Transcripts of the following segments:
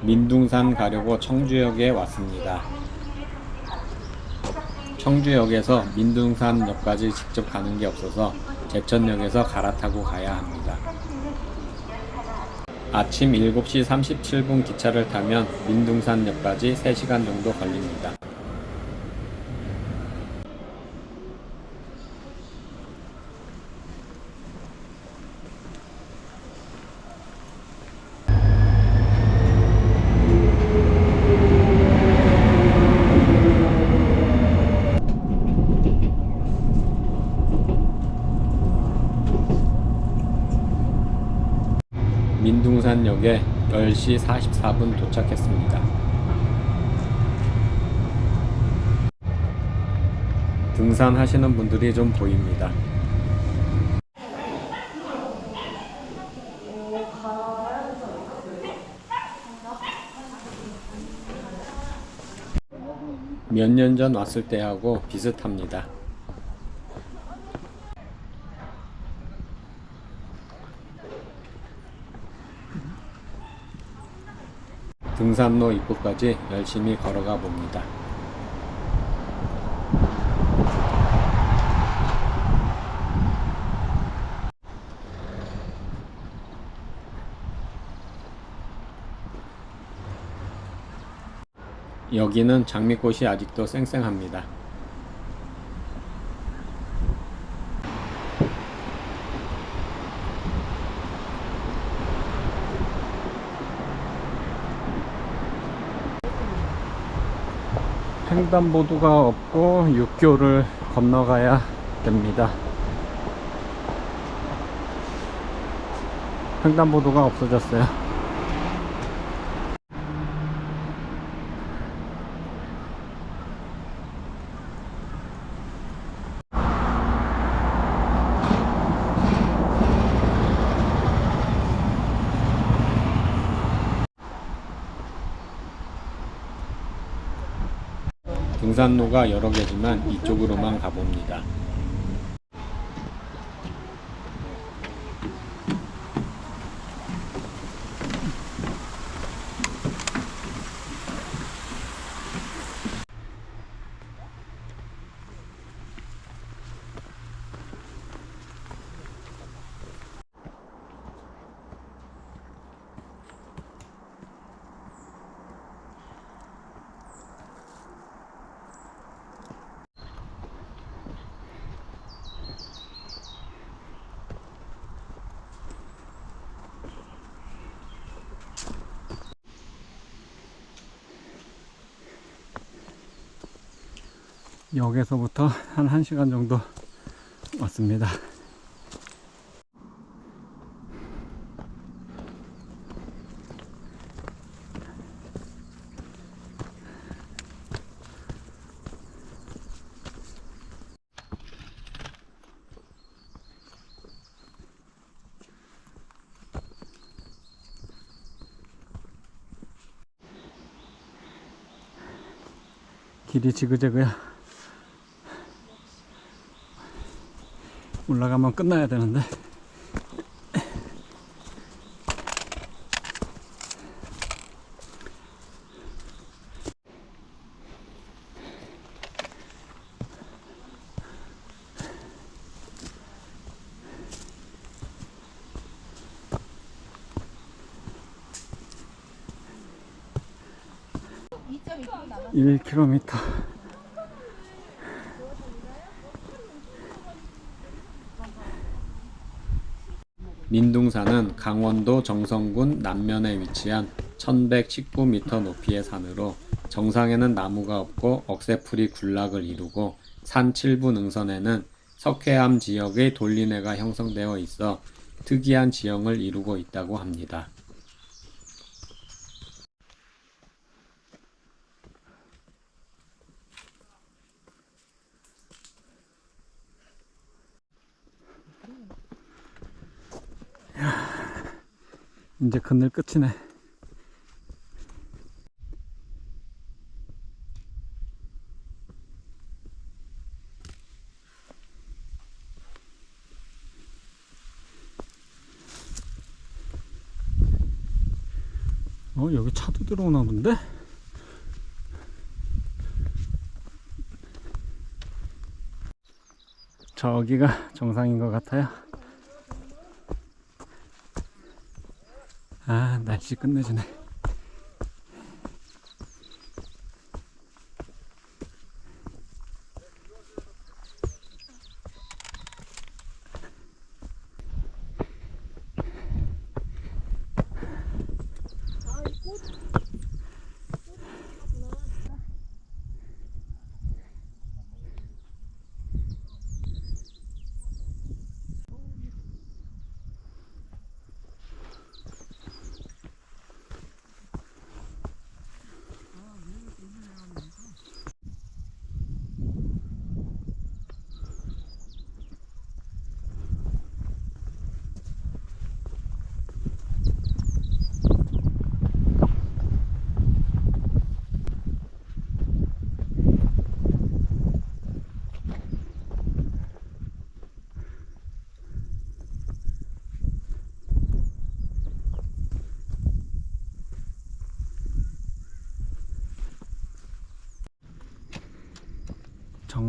민둥산 가려고 청주역에 왔습니다. 청주역에서 민둥산역까지 직접 가는 게 없어서 제천역에서 갈아타고 가야 합니다. 아침 7시 37분 기차를 타면 민둥산역까지 3시간 정도 걸립니다. 민둥산역에 10시 44분 도착했습니다. 등산하시는 분들이 좀 보입니다. 몇 년 전 왔을 때하고 비슷합니다. 등산로 입구까지 열심히 걸어가 봅니다. 여기는 장미꽃이 아직도 쌩쌩합니다. 횡단보도가 없고 육교를 건너가야 됩니다. 횡단보도가 없어졌어요. 등산로가 여러 개지만 이쪽으로만 가봅니다. 역에서부터 한 1시간 정도 왔습니다. 길이 지그재그야. 올라가면 끝나야 되는데. 일 킬로미터. 민둥산은 강원도 정선군 남면에 위치한 1119m 높이의 산으로 정상에는 나무가 없고 억새풀이 군락을 이루고 산 칠부 능선에는 석회암 지역의 돌리내가 형성되어 있어 특이한 지형을 이루고 있다고 합니다. 이제 그늘 끝이네. 어 여기 차도 들어오나 본데? 저기가 정상인 것 같아요. 아 날씨 끝내주네.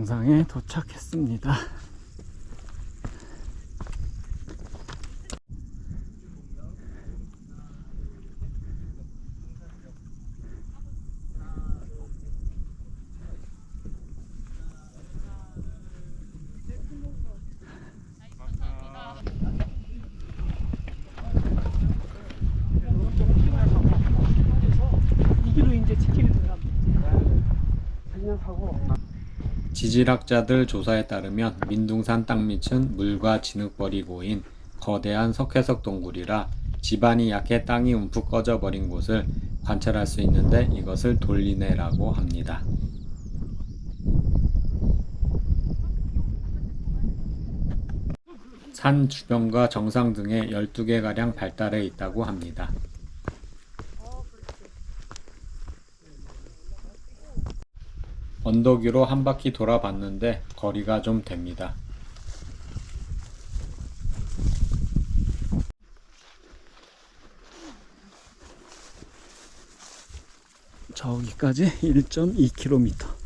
정상에 도착했습니다. 이 길로 이제 지키는 거야. 그냥 하고 지질학자들 조사에 따르면 민둥산 땅 밑은 물과 진흙벌이 고인 거대한 석회석 동굴이라 지반이 약해 땅이 움푹 꺼져버린 곳을 관찰할 수 있는데 이것을 돌리네라고 합니다. 산 주변과 정상 등에 12개가량 발달해 있다고 합니다. 언덕 위로 한 바퀴 돌아봤는데 거리가 좀 됩니다. 저기까지 1.2km.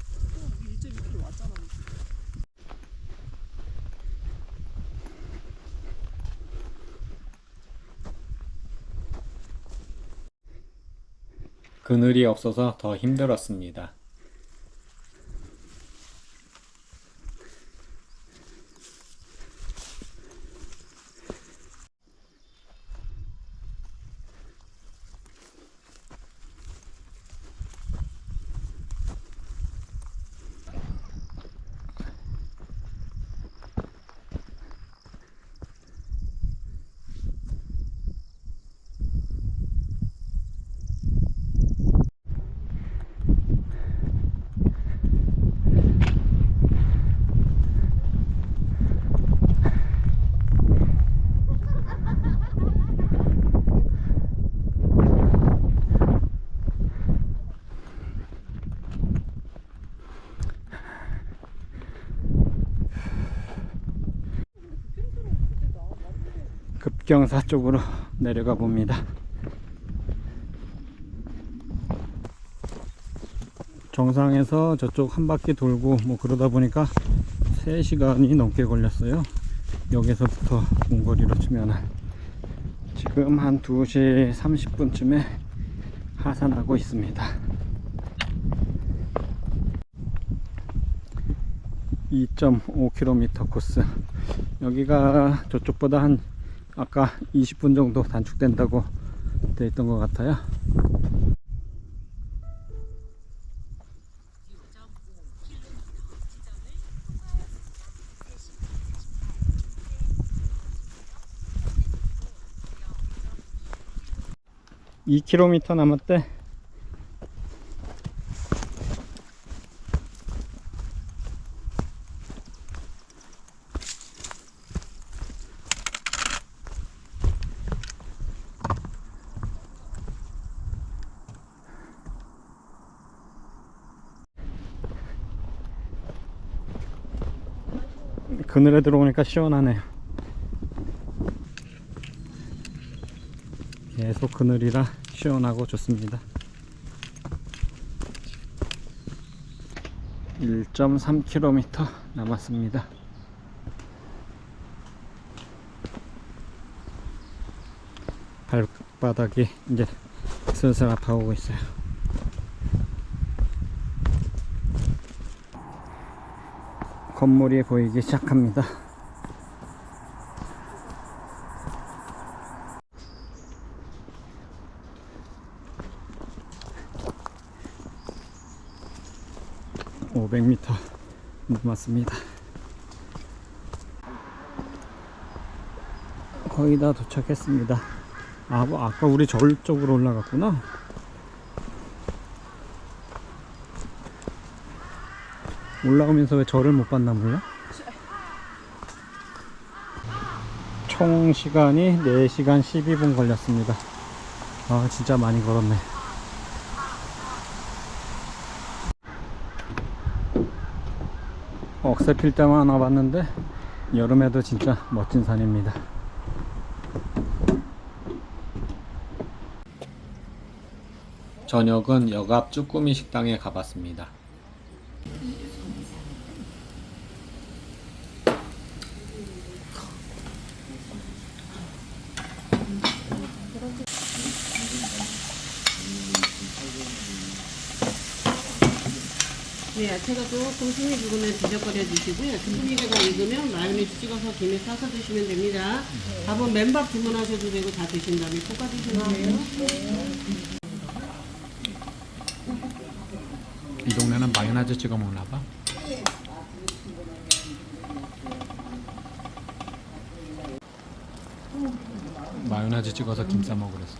그늘이 없어서 더 힘들었습니다. 급경사 쪽으로 내려가 봅니다. 정상에서 저쪽 한 바퀴 돌고 뭐 그러다 보니까 3시간이 넘게 걸렸어요. 여기서부터 공거리로 치면은 지금 한 2시 30분쯤에 하산하고 있습니다. 2.5km 코스. 여기가 저쪽보다 한 아까 20분 정도 단축된다고 돼 있던 것 같아요. (2km) 남았대 그늘에 들어오니까 시원하네요. 계속 그늘이라 시원하고 좋습니다. 1.3km 남았습니다. 발바닥이 이제 슬슬 아파오고 있어요. 건물이 보이기 시작합니다. (500m) 남았습니다. 거의 다 도착했습니다. 아, 뭐 아까 우리 절 쪽으로 올라갔구나. 올라오면서 왜 절을 못 봤나 몰라? 총 시간이 4시간 12분 걸렸습니다. 아, 진짜 많이 걸었네. 억새 필 때만 와봤는데, 여름에도 진짜 멋진 산입니다. 저녁은 역 앞 쭈꾸미 식당에 가봤습니다. 네, 야채가 조금 숨이 죽으면 뒤적거려 주시고요. 쭈꾸미가 익으면 마요네즈 찍어서 김에 싸서 드시면 됩니다. 밥은 맨밥 주문하셔도 되고 다 드신 다음에 볶아 드시면 돼요. 이 동네는 마요네즈 찍어 먹나 봐. 마요네즈 찍어서 김 싸 먹으랬어.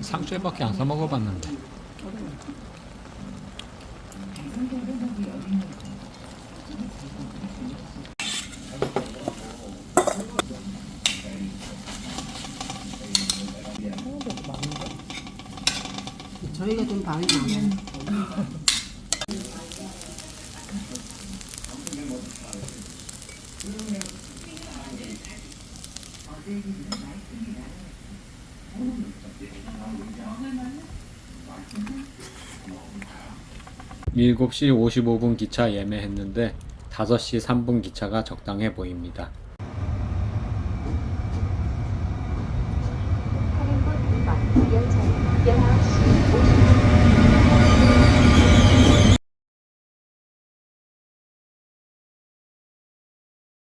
상추에밖에 안 사 먹어봤는데. 저희가 좀 많이 나와요. 일곱 시 55분 기차 예매했는데 5시 3분 기차가 적당해 보입니다.